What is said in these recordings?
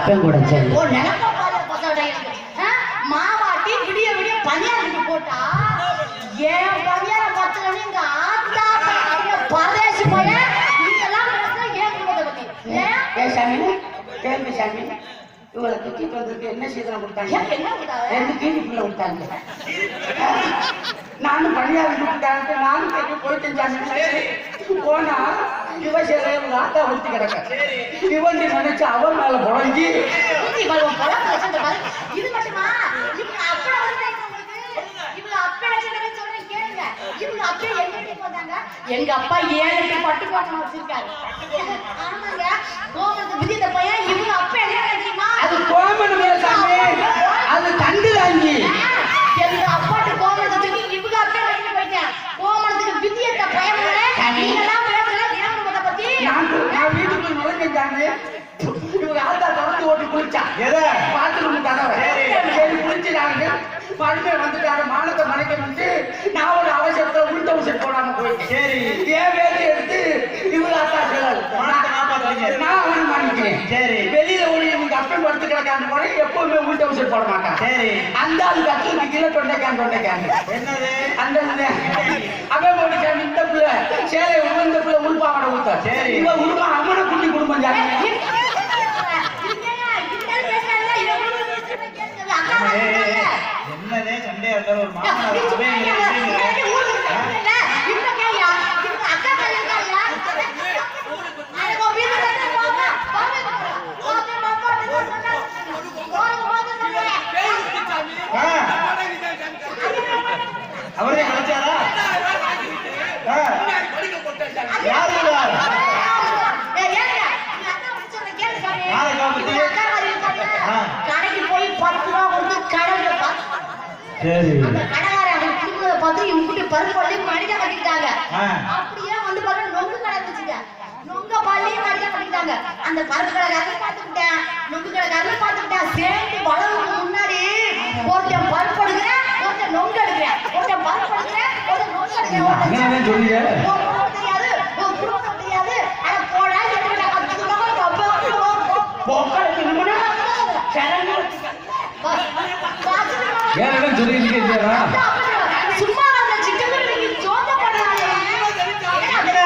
அப்பன் கூட சரி ஓ நினைப்ப பாரு பசங்க மாவாட்டி விடிய விடிய பணியாரத்துக்கு போட்டா ஏன் பணியார பத்தலன்னு எங்க ஆத்தா பரதேசி பையன் ஏன் குடும்பத்தை பத்தி? ஏன்? சாமி கேள்வி சாமி. இவளை குத்திட்டு வந்திருக்கு என்ன சீதனம் கொடுத்தாங்க? ஏன் என்ன ரெண்டு பிள்ளை விட்டாங்க நானும் பணியாரம் கொடுத்தாங்க நானும் சாமி. போனா இவ சில ஒருத்தி கிடக்க. இவன் நினைச்சு அவன் மேல பாரு. இது மட்டுமா? இவங்க அப்பா இவங்க அப்பா சொல்றேன் கேளுங்க. இவங்க அப்பா எங்க அப்பா ஏழு பட்டு பாட்டு வச்சிருக்காரு. ஆமாங்க. கோமத்து இந்த பையன். இவங்க அப்பா என்ன அது சாமி. அது தண்டு தாங்கி எங்க அப்பாட்டு கோமணத்துக்கு இவங்க அப்பா வெளியில போயிட்டேன் கோமணத்துக்கு விதியத்த பயமுங்களே நீங்களாம் பேசுற நியமனத்தை பத்தி நான் நான் வீட்டுக்குள்ள சாமி இவங்க ஆத்தா திறந்து ஓட்டி குளிச்சா எதை? பாத்ரூம் கதவை சரி. குளிச்சுட்டாங்க மானத்தை மறைக்க வந்து நான் ஒரு அவசரத்துல உள்ட ஊசல் போடாம போயிட்டேன் சரி. என் வேலையை எடுத்து இவங்க ஆத்தா காப்பாத்துறீங்க. நான் அவனை மாணிக்கிறேன் சரி. வெளியில அப்பன் படுத்து கிடக்காங்க போற எப்பவுமே உள்ட ஊசல் போட மாட்டான் சரி. அந்த ஆள் கத்து கீழே தொண்டைக்கான் தொண்டைக்காங்க என்னது அந்த. அவன் போட்டுச்சாமி இந்த பிள்ளை சேலை உள்ள இந்த பிள்ளை உள்பாவட ஊத்த சரி. இவன் உருவா அம்மனை குட்டி குடும்பம் ஏய். என்னது சண்டையா இருந்தாலும் ஒரு மாமனார் அவைங்கிற ஆ, அவரே கிடைச்சாரா ஆ, யார் இவர்? ஆ. கடைக்கு போய் பத்து ரூபா கொடுத்து கடையில பத்து சரி. பார்த்து இவங்க பருப்பு பள்ளி மடிக்க கட்டிட்டாங்க. அப்படியே வந்து பாருங்க நொங்கு கடை இருந்துச்சுங்க. நொங்க பள்ளியும் மடிக்க கட்டிட்டாங்க அந்த பருப்பு கடைக்காரன் பார்த்துக்கிட்டேன். நொங்கு கடைக்காரன் பார்த்துக்கிட்டேன். சேர்ந்து வளவுக்கு முன்னாடி ஒருத்தன் பருப்பு எடுக்கிறேன் ஒருத்தன் நொங்கு எடுக்கிறேன். ஒருத்தன் பருப்பு எடுக்கிறேன் ஒருத்தன் நொங்கு எடுக்கிறேன். சொல்லுங்க. ஒரு குடும்பம் தெரியாது ஒரு குடும்பம் தெரியாது ஆனா போடா எடுக்கிறா பத்து ரூபா ரொம்ப பொக்களுக்கு நிமிடா சரணு வேற சொல்லிட்டு இருக்கீங்களா சும்மா வந்த சிக்கன் நீங்க சோத பண்ணாங்க என்ன?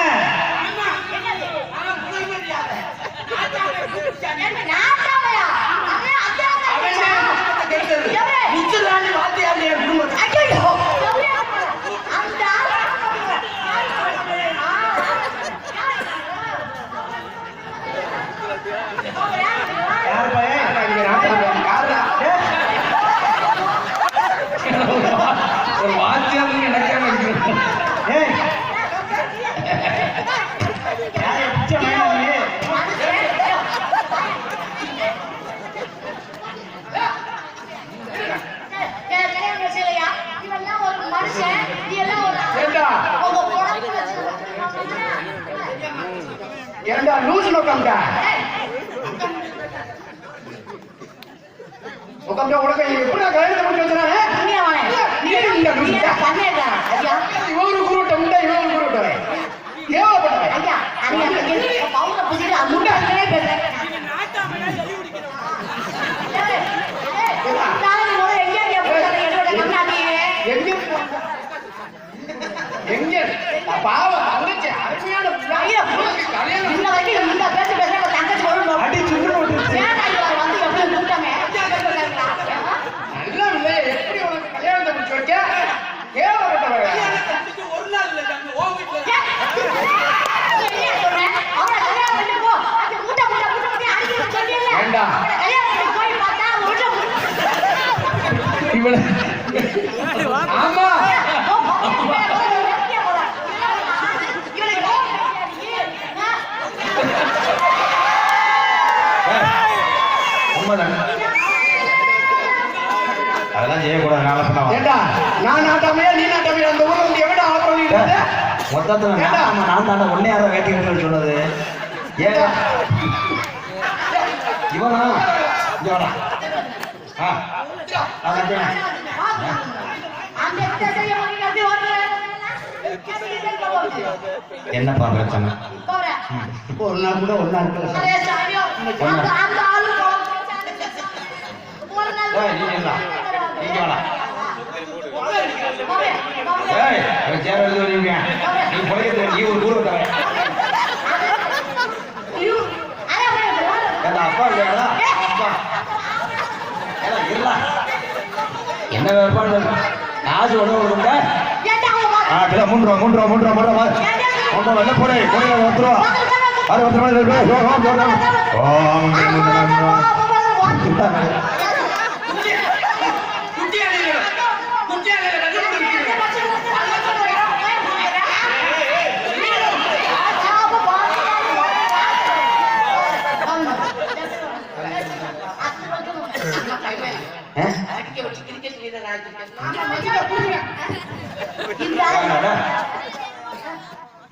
நாட்டாமையா அதே அதே முத்துலாண்டி வாத்தியார் என் குடும்பத்தை ஐயோ அந்த யார் பையன் ஒரு வாத்தியார் நடக்காம இருக்கிறேன் ஏய் யாரை பிச்சை வாங்கினா நீ? இதெல்லாம் ஒரு மனுஷன் இதெல்லாம் ஒரு ஏண்டா? உங்க குழந்தை வச்சு ஏண்டா லூசு நோக்கம்டா உட்காந்து உனக்கு எப்படி வச்சுறானே இந்த லூசு இவரு குருட்ட முண்டை இவரு குருட்ட ஏவப்பட்டவன் எங்க எங்க பாவம் தங்கச்சி அருமையான பிள்ளை. கல்யாணம் அடி சுட்டு விட்டுருச்சு. நல்ல இல்லையே எப்படி உனக்கு கல்யாணத்தை முடிச்சு வைக்க ஏவப்பட்டவன் அவரை கல்யாணம் பண்ணி போ இவள ஆமா உண்மைதான் அதெல்லாம் செய்யக்கூடாது நாளை பண்ண ஏண்டா நான் நாட்டாமையா நீ நாட்டாமையா? அந்த ஊர்ல வந்து பண்ணிட்டு இருந்த? மொத்தத்துல ஏண்டா? நான் தாண்ட ஒன்னே யாரும் வேட்டி கட்டுறது சொன்னது ஏன் இவனா? இவனா ஆ. என்னப்பா பிரச்சனை ஒரு நாள் கூட ஒரு நாள் கூட. நீ பொழைக்கிறது நீ ஒரு ஊருக்கு தர. ஏண்டா, அப்பா இல்லையாடா? அப்பா. ஏடா, இருடா. என்ன வேறுபாடு காசு உணவு கொடுங்க. ஆ இப்பதான் மூன்று ரூபா மூன்று ரூபா மூன்று ரூபா மூன்று ரூபா மூன்று ரூபா என்ன போடு கொடு பத்து ரூபா அது பத்து ரூபா இது ரூபா ஓம் ஓம் ஓம் ஓம் மூன்று ரூபா குட்டி அணியில குட்டி அணியில கட்டி கொடுக்கிறீங்க.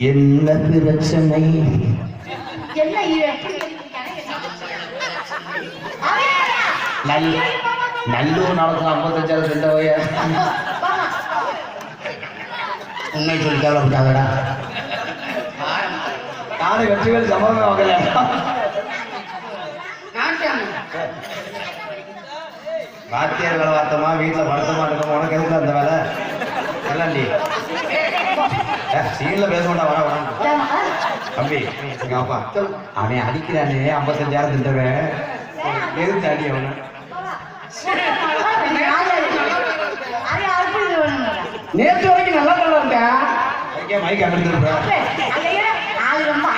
என்ன பிரச்சனை? என்ன இது? நல் நல்லூர் நடக்கும் வாங்க. உண்மை சொல்லி கேவலப்பட்டாங்கடா நானும் வெற்றிவேல் சம்பவமே வாங்கல நாட்டாமை. வாத்தியார் வேலை வார்த்தமா வீட்டில் படுத்தமா இருக்கோமா உனக்கு எதுக்கு அந்த வேலை இல்லண்டி சீன்ல பேச மாட்டா வர வர தம்பி எங்க அப்பா அவன் அடிக்கிறானே ஐம்பத்தஞ்சாயிரம் தின்றவன் எதுக்கு அடி அவனை நேற்று வரைக்கும் நல்லா நல்லா இருக்கேன் மைக் அமிர்ந்திருப்பேன் அப்பே, ரொம்ப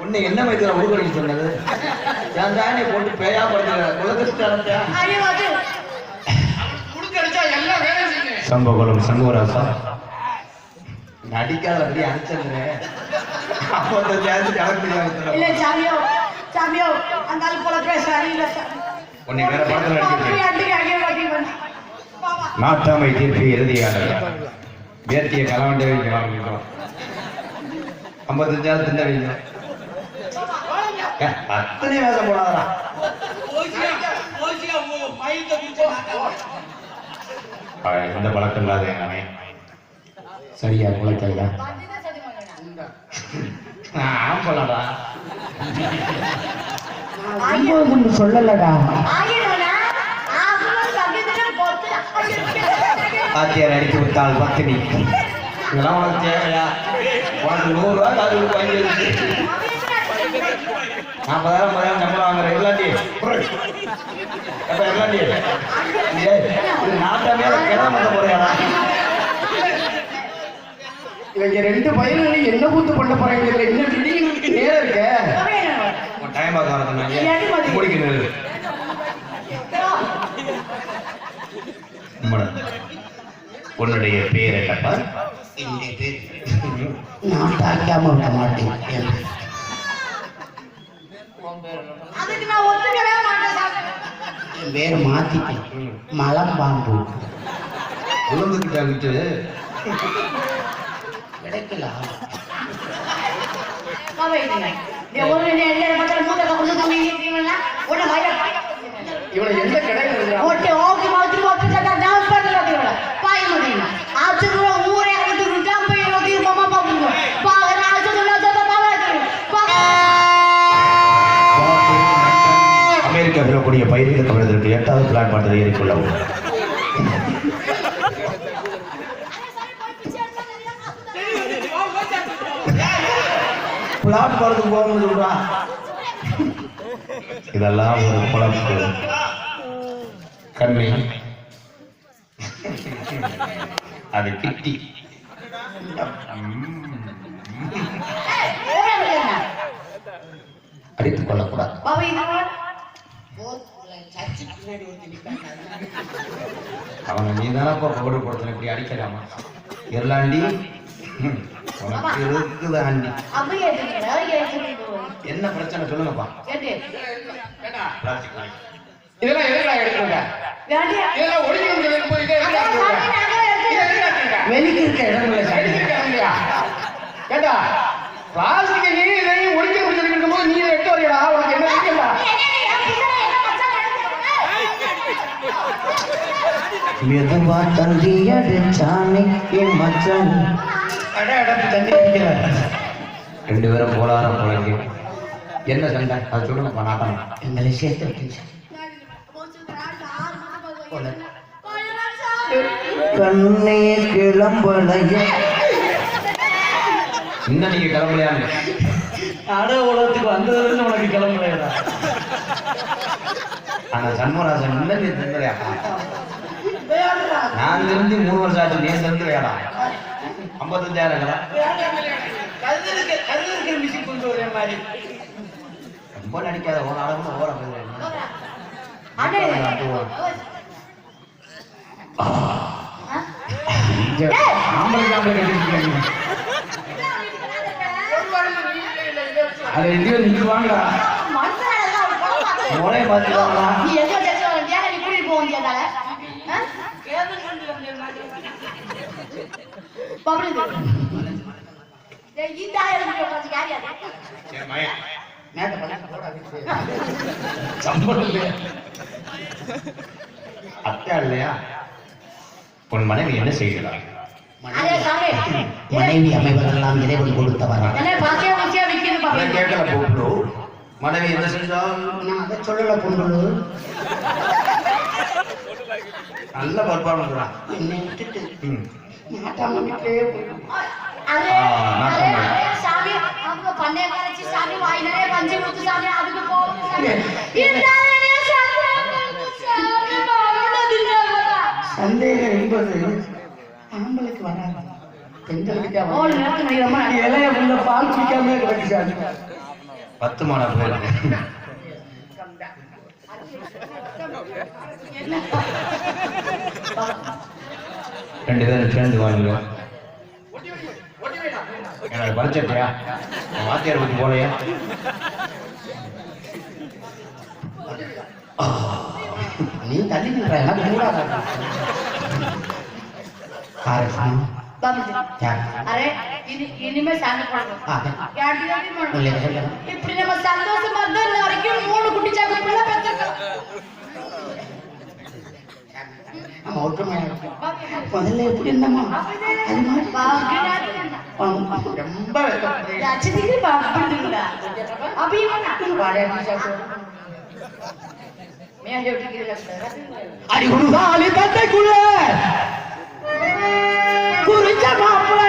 உன்னை என்ன மைத்திர உருவடி சொன்னது? என் தானே போட்டு பேயா படுத்துற உலகத்துக்கு அடைஞ்சேன் ஐயோ, அது. அனுப்பிச்சிருந்தேன் அப்படி அடிச்சிருந்தேன் ஐம்பத்தஞ்சாயிரத்து கணக்கு இல்ல, சாமியோ, சாமியோ, அந்த ஆள் போல பேசுறாரு. இல்ல. உன்னை வேற படத்துல அப்படி நடிச்சிருக்கேன் அடிக்க, அடிக்க, அடிக்க பண்ணி. பாப்பா. நாட்டாமை தீர்ப்பு இறுதியானது வேர்த்திய கலவண்டே வைக்கலாம் ஐம்பத்தஞ்சாயிரம் திண்ட வைங்க ஏ, அத்தனை வேஷம் போடாதடா. ஆ, எந்த பழக்கம் இல்லாத நானே சரியா குலைக்கலையா வந்துதான் சதி பண்ணணும். ஆம் சொல்லடா ஒன்பது சொல்லலடா. பாத்தியார் அடித்து விட்டால் பத்தினி இதெல்லாம் உனக்கு தேவையா? உனக்கு நூறு ரூபாய் காது கொடுத்து வாங்கி வச்சு. நாற்பதாயிரம் ஐம்பதாயிரம் சம்பளம் வாங்குற? இல்லாண்டி எப்ப இல்லாண்டி ஏய், இது நாட்டாமே போறியாடா இவங்க ரெண்டு பையனும் என்ன கூத்து பண்ண போறாங்க? இன்னும் நேரம் இருக்க? டைம் பார்க்க முடிக்கணும் உம்மட. உன்னுடைய பேர் என்னப்பா? நான் தாக்காம விட மாட்டேன். அதுக்கு நான் ஒத்துக்கவே மாட்டேன் சாமி. என் பேர் மாத்திட்டேன் மலம் பாம்பு. உளுந்துக்கிட்ட பாய இவனை எந்த கடையில் இருக்கிறான் ஒட்டு ஓகே மாத்தி மாத்தி சட்டா டான்ஸ் பண்ணல இவள பாய் முடியல ஆச்சு கூட ஊரே அடிச்சு ஜம்ப் பண்ணி ஓகே மாமா பாப்புங்க பாக ஆச்சு கூட சட்டா பாவா அமெரிக்கா சொல்லக்கூடிய பயிர்கள் தமிழர்களுக்கு எட்டாவது பிளான் பண்ணுறதை ஏறிக்கொள்ளவும் பிளாட் படத்துக்கு போகணும்னு சொல்றான் இதெல்லாம் ஒரு குழப்பு. கண்ணி. அது கிட்டி. அடித்துக் கொள்ளக்கூடாது. அவங்க அவனை நீ தானப்பா இப்படி அடிக்கலாமா இருளாண்டி என்ன பிரச்சனை சொல்லுங்கப்பா. இதெல்லாம் இதெல்லாம் ஒளிக்கணும் போய் இதை எதுக்குடா எடுத்துருக்க? இதை எதுக்குடா எடுத்துருக்க? வெளிக்கு இருக்க இல்லையா? ஏண்டா பிளாஸ்டிக்கை நீ இதையும் ஒளிக்க இருக்கும்போது நீ எடுத்து வரையடா உனக்கு என்ன இருக்கா மெதுவா தந்தி அடிச்சானே என் மச்சான் அட அடப்பு தண்ணி அடிக்கல ரெண்டு பேரும் போலாரம் போலங்க என்ன சண்டை? அது சொல்லுங்க நாட்டம் எங்களை சேர்த்து வைக்கிங்க கண்ணே கிளம்பலைய. இன்னும் நீங்க கிளம்பலையாங்க அட உலகத்துக்கு வந்ததுல உனக்கு கிளம்பலையா ஆனா சண்முகராஜன் இன்னும் நீ தந்துலையா நான் தெரிஞ்சு மூணு வருஷம் ஆச்சு நீ தந்துலையாடா ஐம்பத்தஞ்சாயிரங்களா? ரொம்ப நடிக்காத ஒரு அளவுக்கு ஓர அண்ணே ஆம்பளை ஆம்பளை கட்டிருக்கீங்க. அதை எங்கேயோ நீங்க வாங்கடா. ஒரே பப்ளிக் இந்த ஆயிரம் ரூபாய் யார் யார் சம்பளம் இல்லையா அத்தா இல்லையா உன் மனைவி என்ன செய்கிறார் மனைவி அமைவதெல்லாம் இறைவன் கொடுத்தவரா கேட்கல போட்டு மனைவி என்ன செஞ்சால் நான் அதை சொல்லல பொண்ணு நல்ல தான் என்னை விட்டுட்டு. நாட்டாம. சாமி அவங்க கரைச்சி சாமி வாய் நிறைய பஞ்சு கொடுத்து சாமி அதுக்கு சந்தேகம் என்பது ஆம்பளைக்கு வராது. பெண்களுக்கு இலைய உள்ள பால் குடிக்காம கிடக்குச்சு பத்து போயிருக்கு. ரெண்டு பேரும் சேர்ந்து வாங்க. எனக்கு படிச்சிட்டியா வாத்தியார் பத்தி போலையா? நீ தள்ளி இனிமே சொல்லலாம் இப்படி நம்ம சந்தோஷமா இருந்தா இன்ன வரைக்கும் மூணு குட்டி சாக்கு பிள்ளை பெற்றிருக்கோம் ஆமா ஒற்றுமையா இருக்கும் முதல்ல எப்படி குறிச்ச மாப்பிள்ள.